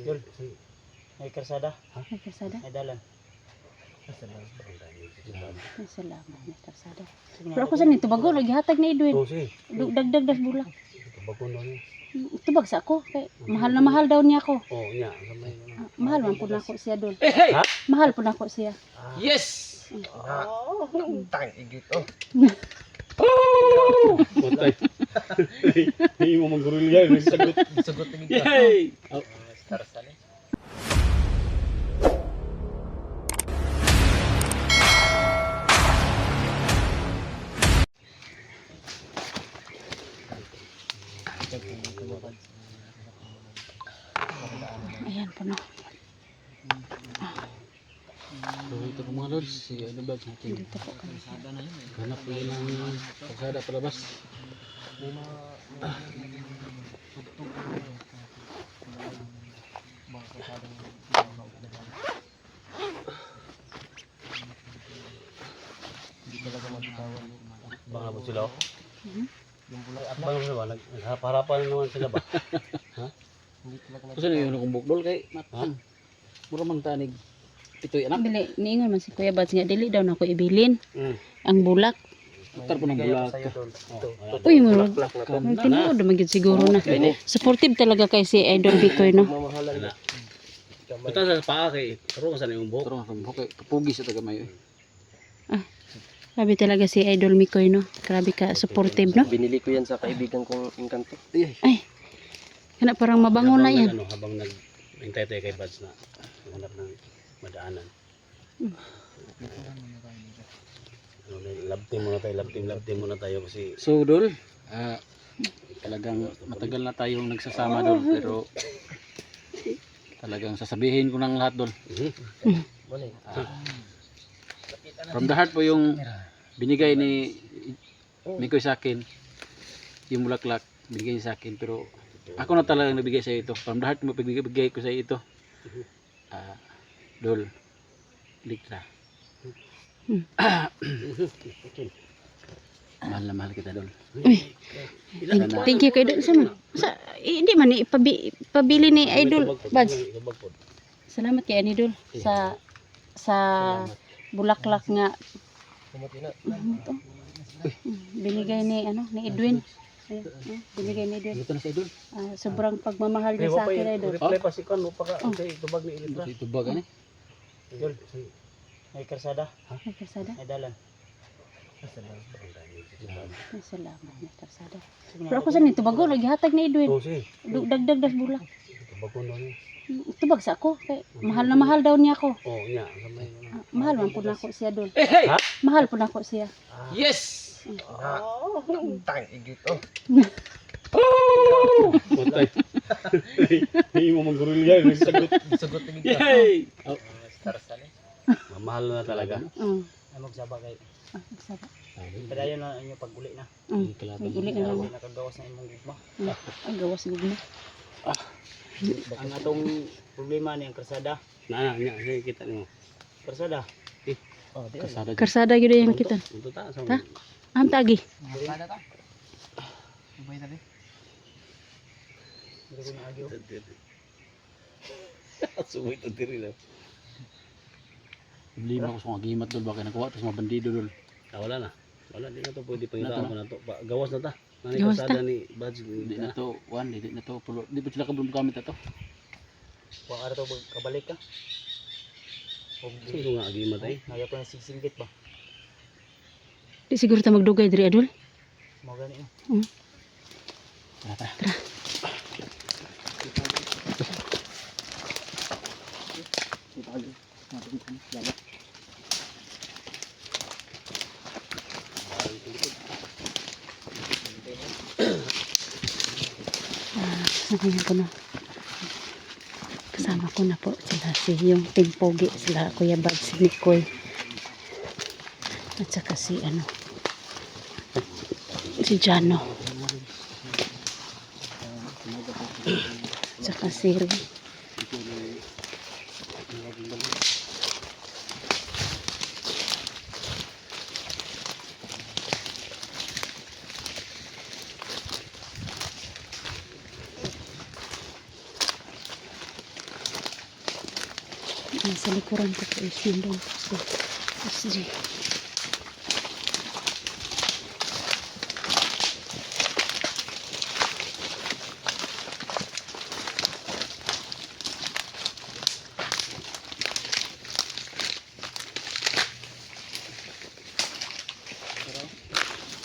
Yul, may karsada, May kalsada? may dalan. Ay, salamat. May na, Pero ako sa nito bago, lagi hatag na Edwin. Oh, Dagdag das bulak. Kabakon daw niya. Tubag sa ako. Kay, mahal na mahal daw niya ako. Oh, niya. Ah, mahal man po na ako siya dol. Ha? Mahal po na ako siya. Yes! Tang igit oh. Matay. Hindi mo. Sugot ng igit. Yay! Oh, Star sali. Ayan po na. So, ito po mga lods. Si ano ba natin? Dito po kami. Hanap po yun ng kasada palabas. Baka po sila. Mhm. Baka sila ba? Nag- Naghaparapan naman sila ba? Kasi na yun akong bukdol kay matang. Mura man tanig. Ito'y anak. Bili, niingon man si Kuya Bads nga, dili daw na ako ibilin. Hmm. Ang bulak. Tar po ng bulak. Oh, Uy, Ang tinuod naman gid siguro na. Supportive talaga kay si Idol Bikoy, no? Mamahalan na. Ito sa paa kay. Pero saan yung buhok? Taro akong okay. Kapugis sa taga mayo. Grabe talaga si Idol Mikoy, no? Grabe ka supportive, no? Binili ko yan sa kaibigan kong Encanto. Ay, kana parang mabangon na Habang yan. Ano, habang nag hintay tayo kay Buds na hanap ng madaanan. Ano, love team muna tayo, love team, love team muna tayo kasi So dol, ah talagang matagal na tayong nagsasama dol pero talagang sasabihin ko ng lahat dol. Eh. From the heart po yung binigay ni Mikoy sa akin. Yung bulaklak binigay niya sa akin pero ako na talagang nabigay sa ito. From the heart mo pagbigay ko sa ito. Ah, dol. Likra. mahal na mahal kita dol. Thank, thank you kay Idol. Sa, sa, eh, hindi man, ipabi, pabili ni Idol Bads. Salamat kay Idol sa sa bulaklak nga na. ano binigay ni ano ni Edwin. Binigay ni Edwin. Dito na sa idol. Ah, sobrang pagmamahal niya sa akin Idol. Reply pa si Kon, pa ka, Oh. kasi tubag ni Ilitra. Ito ba gani? Yul, may karsada, May kalsada. may dalan. Ay, salamat may na, Pero ako sa nito bago lagi hatag ni Edwin. Oh, Dagdag das bulak. Kabakon daw niya. Tubag sa ako. Kay, mahal na mahal daw niya ako. Oh, niya. Kamay. Ah, mahal man po na ako siya dol. Ha? Mahal po na ako siya. Yes! Tang igit oh. Matay. Hindi mo manggurulya. Nagsagot. Sugot ng igit. Yay! Oh, Star sali. mamahal na talaga. Mm. Ay, magsaba kay. Ah, masarap. Padayon na inyo paguli na. Mm. May uli na lang. Nakagawas na imong gugma. Ay, gawas gugma. Ang atong problema ni ang karsada. Na, niya. Sige, kita mo. Karsada. Oh, di. Kasada dyan. Karsada gyud yung kita. Ta. Ta? Am tagi. Kada ta. Ubay na di. Hindi ko na agyo. Sumay ito diri lang. Problema ko sa mga gimat dol baka nakuha tapos mga bandido dol. Ah, wala na. Wala, di na to pwede to ko na to. Gawas na ta. Nani Gawas kasada ni Buds. Di na to one, di na to pulo. Di pa sila kabulong gamit na to. Kung araw to kabalik ka. Sino nga agimat ay? Naya pa ng sisinggit ba? Di siguro ta magdugay diri adol. Mga gani eh. Tara, tara. Ah, sabihin ko na. Kasama ko na po sila si yung Team Pogi, sila Kuya Bad, si Nicole. At saka si ano, si Jano. At saka si Nasa likuran ko po is nandun po SG.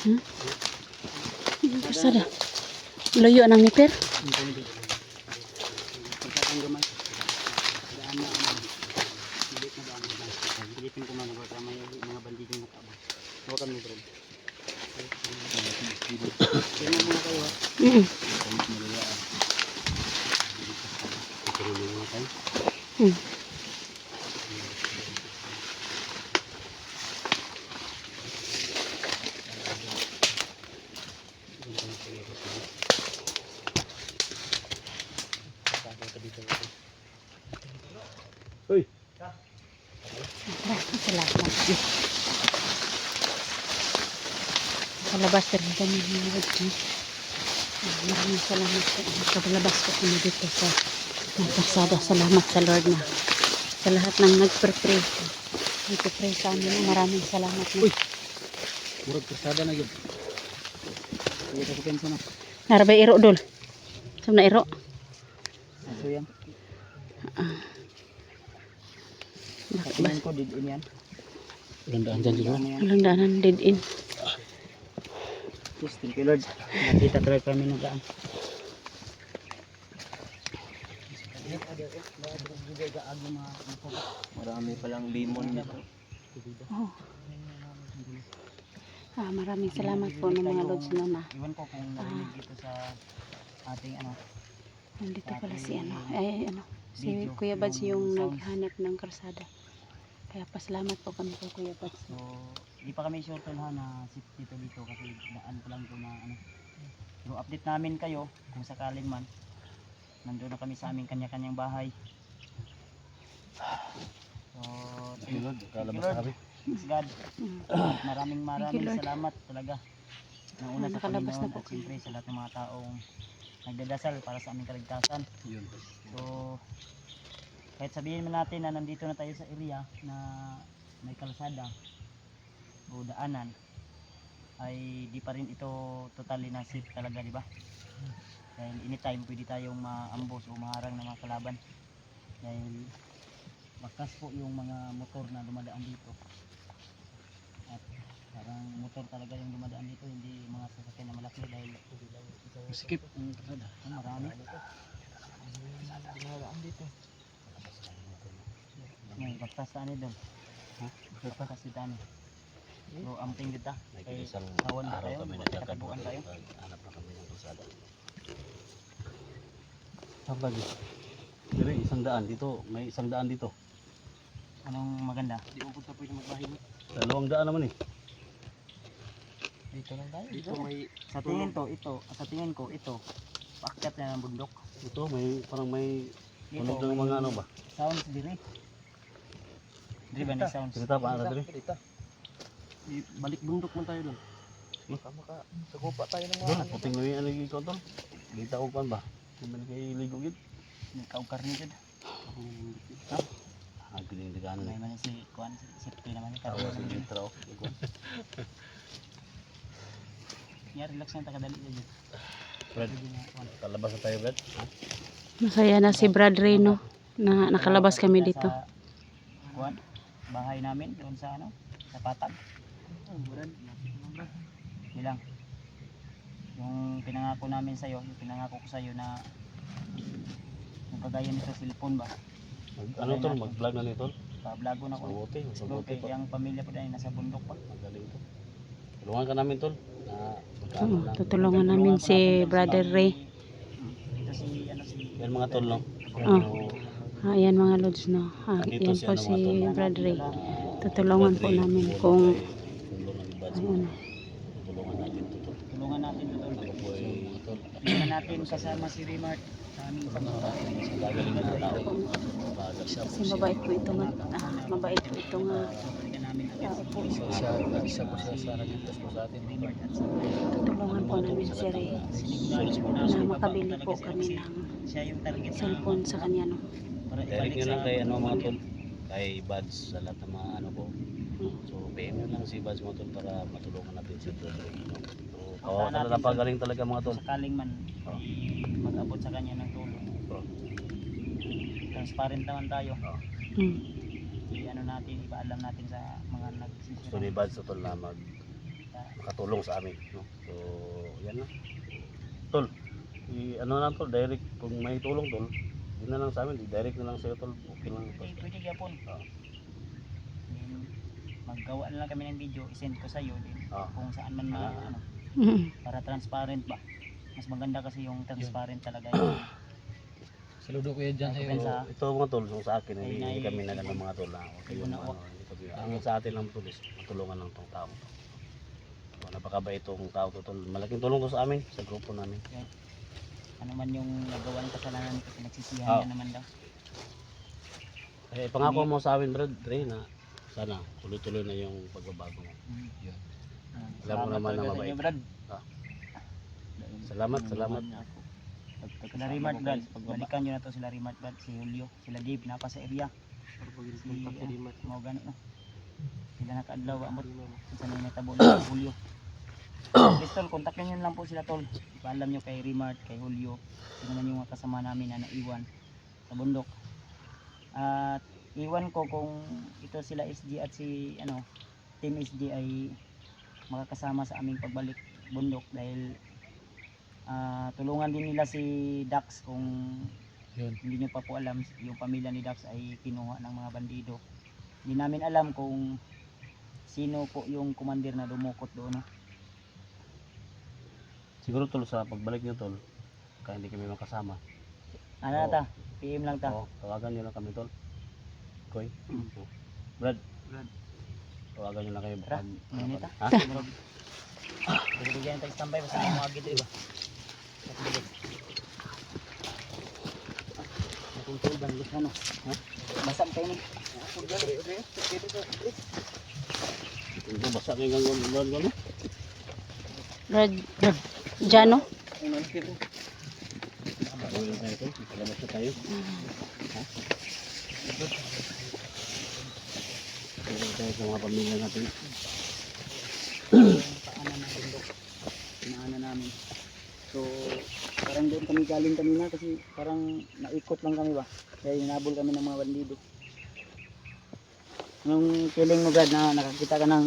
Hmm? Yung Kasada. Loyo ng miper. Pagkakang Tulungan mo tayo. Mm. Salamat. Sa labas rin kami mga wajin. Maraming salamat. Nakabalabas po kami dito sa ng pasada. Salamat sa Lord na sa lahat ng nag-pray. Nag-pray sa amin. Maraming salamat na. Murag kasada na yun. Sige sa pensa na. Narabay iro dol. Saan na iro? Aso yan. Bak- Tingnan ko didin yan. Gandaan dyan? Walang daanan dead in. Yes, thank you Lord. Nakita talaga kami ng daan. Marami palang limon nito. Oh. Ah, maraming salamat po ng mga lods na na. Iwan ko kung narinig dito sa ating ano. Nandito pala si ano, ay ano, si Kuya Bads yung naghanap ng karsada. Kaya pasalamat po kami kay Kuya Bads. So, di pa kami sure ha na sit dito dito kasi daan ko lang ko na ano. Pero update namin kayo kung sakaling man. Nandun na kami sa aming kanya-kanyang bahay. So, thank Lord, kalabas kalabas na kami. Thanks God. Maraming Thank you, maraming Lord. salamat talaga. Nauna Ah, sa na Panginoon po at siyempre sa lahat ng mga taong nagdadasal para sa aming kaligtasan. Yun. So, kahit sabihin man natin na nandito na tayo sa area na may kalsada o daanan, ay di pa rin ito totally na safe talaga, di ba? Dahil anytime pwede tayong maambos o maharang ng mga kalaban. Dahil bakas po yung mga motor na dumadaan dito. At parang motor talaga yung dumadaan dito, hindi mga sasakyan na malaki dahil Sikip. Ah, marami. May bagtas na doon. Ha? Bagtas dito ano. So, amping dito. May Kay kawan tayo? kami Katabuan nagkakabuan tayo. Hanap na kami ng kalsada. Lagi? Pero isang daan dito, may isang daan dito. Anong maganda? Di mo punta pwede magbahin. Dalawang daan naman eh. Dito lang tayo. Dito may Sa tingin to, ito, sa tingin ko, ito, paakyat na ng bundok. Ito may parang may Dito, ng mga ano ba? sounds diri. Diri ba ni sounds? Salita pa ata diri. Dito. Balik bundok man tayo doon. Maka maka sagupa tayo ng mga Doon, ano. puting ano yung tol. Dita ko kan ba? Kung kay ligo gid. May kaugkar ni dyan. Ah, giling digan May na. man si Kuan, si Sipti naman. Karoon sa naman. intro. Nga, relax lang, takadali dyan. Brad, na, Kuan. kalabas na tayo, Brad. Masaya na si Brad Reno na nakalabas kami dito. Sa, kuwan, bahay namin doon sa ano, sa Patag. Bilang yung pinangako namin sa iyo, yung pinangako ko sa iyo na yung kagaya nito cellphone ba? Mag, ano tol, mag-vlog na nito. Pa-vlogo na ko. Mabuti, mabuti pa. yung pamilya po dahil nasa bundok pa. Magaling to. Tulungan ka namin tol. Na lang. tutulungan namin si Brother Ray. Ito si ano si Yan mga tol, no? Oh. Ah, ayan mga lods no. Ah, yan po ano, si. Brad Ray. Tutulungan po namin kung Tulungan ni Bads. ano. Tulungan natin to tol. tulungan natin ito tol. Ako po ay mga tol. Tingnan natin kasama si Remart sa aming. Sa gagaling na tao. Bagal siya. Kasi mabait po ito nga. Ah, mabait po ito nga. Tingnan namin agad Tao po. Siya, isa po siya sa po sa atin. Remart at sa Tutulungan po namin si Ray Sinigurado po na namin makabili talaga po siya kami kasi ng siya yung target na cellphone sa kanya no. para Direct ibalik nyo lang kay ano mga tol. kay Buds sa lahat ng mga ano ko. So, PM nyo lang si Buds mo tol para matulungan natin si Tol. So, kawawa natin talaga si- pagaling talaga mga tol. Sakaling man Oh. mag-abot sa kanya ng tulong. Oh. Transparent naman tayo. Mm. I-ano natin, ipaalam natin sa mga Gusto nagsisira. ni Buds tol na mag makatulong sa amin. No? So, yan na. Tol, i ano na tol, direct kung may tulong tol, yun na lang sa amin, i-direct na lang sa'yo tol. Okay lang tol. Pwede, pwede gyapon. Ah. Then, maggawa na lang kami ng video, isend ko sa iyo din Ah. kung saan man ma, Ah. ano, Mm. para transparent ba. Mas maganda kasi yung transparent talaga yung Saludo ko yan dyan So, sa- ito mga tol, so sa akin, hindi, Ay, hindi kami nag ano mga tol na okay una- ano, ang sa atin lang tol is matulungan lang tong tao. So, napakabait itong tao to tol. Malaking tulong to sa amin, sa grupo namin. ano man yung nagawa ng kasalanan kasi nagsisihan Ah. niya naman daw. Eh, pangako mo sa amin, Brad, Dre, na sana tuloy-tuloy na yung pagbabago mo. Mm. Yun. Ah, Alam mo naman na sa mabait. inyo, Brad. Salamat, salamat. Sila Rimart Brad, balikan nyo na to sila Rimart Brad, si Julio, sila Dave, napa sa area. Si, ah, mau gani no. Sila nakaadlaw, amot, isa na yung natabo na si Julio. Crystal, kontakin nyo lang po sila tol. Paalam nyo kay Rimart, kay Julio, sino man yung mga kasama namin na naiwan sa bundok. At iwan ko kung ito sila SG at si ano, Team SG ay makakasama sa aming pagbalik bundok dahil ah, tulungan din nila si Dax kung Yun. hindi nyo pa po alam yung pamilya ni Dax ay kinuha ng mga bandido hindi namin alam kung sino po yung commander na dumukot doon no? Siguro tol, sa pagbalik nyo tol, kaya hindi kami makasama. ano na Oo. ta PM lang ta Oo, tawagan nyo lang kami tol. Koy. Oo. Brad. Brad. Tawagan nyo lang kayo. Tara, ita. Ha? Bigyan tayo standby basta may mga gito iba. Kung tuloy ba nila ano? Ha? Basag kayo ni. Ito, basa kayo gano'n gano'n gano'n. Brad, Jano? Tawagan lang tayo tol. Palabas na tayo. Ha? Tawagan tayo sa mga pamilya natin. paanan ng bundok. Pinaanan namin. So, parang doon kami galing kanina kasi parang naikot lang kami ba? Kaya hinabol kami ng mga bandido. Anong feeling mo Brad na nakakita ka ng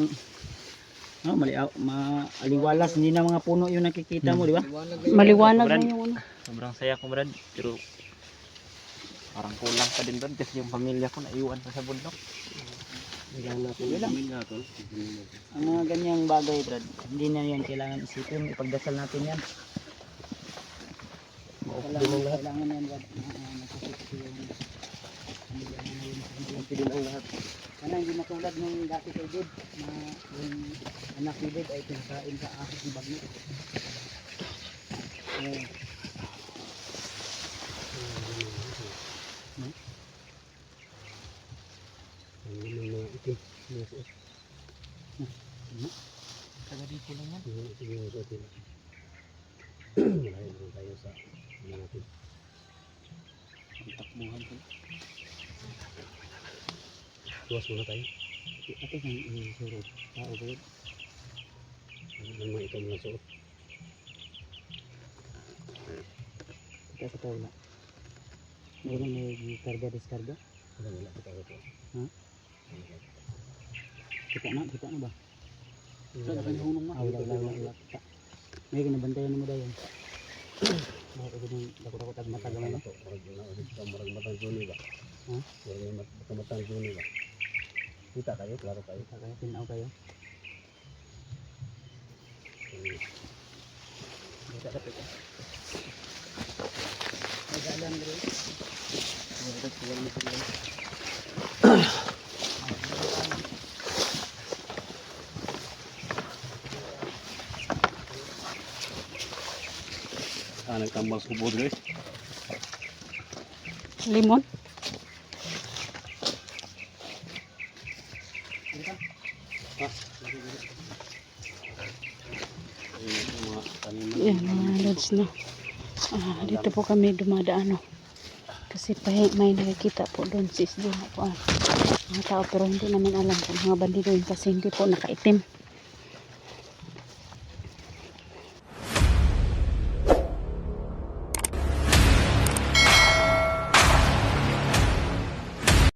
ano, mali, maaliwalas, hindi na mga puno yung nakikita mo, di ba? Maliwanag na yung ano. Sobrang saya ko Brad, pero parang kulang pa din Brad kasi yung pamilya ko naiwan pa sa bundok. Kailangan natin Yun lang. pamilya tol. Ang mga ganyang bagay, Brad, hindi na yan kailangan isipin, ipagdasal natin yan. Kailangan, kailangan yan, Brad, na nasisip ko yung pamilya mo yun sa kanila. Okay din ang lahat. Sana hindi matulad nung dati kay Dave na yung anak ni Dave ay pinakain sa ahas ng bagyo. Eh, Ang ganun mga Mga taga dito lang yan. Mga itim yung suot nila. Malayo naman tayo sa ano natin. Ang takbuhan ko. Tuwas muna tayo. Ate kang isurod. Tao ko yun. Ano yung mga itim na suot. Kita sa. Hindi na may karga-diskarga. Wala wala kita ko. Ha? Kita na, kita na ba? Wala Wala hunong na. Ah, wala, wala, wala. Kita. May kinabantayan mo dayon. Mga kasi yung dako-dako tag mata gamay no? Ito, marag na marag matang Juni ba? Ha? Marag na mat- matang Juni ba? Kita kayo, klaro kayo. Kita kayo, tinaw kayo. Kita ka pita. Magalang bro. Magalang siguro nagtambal sa kubod guys. Limon? Yan mga lods no. Ah, dito po kami dumadaan no. Kasi Kasi pa, may nakikita po doon sis doon ako ah. Mga tao pero hindi namin alam kung mga bandido yun kasi hindi po nakaitim.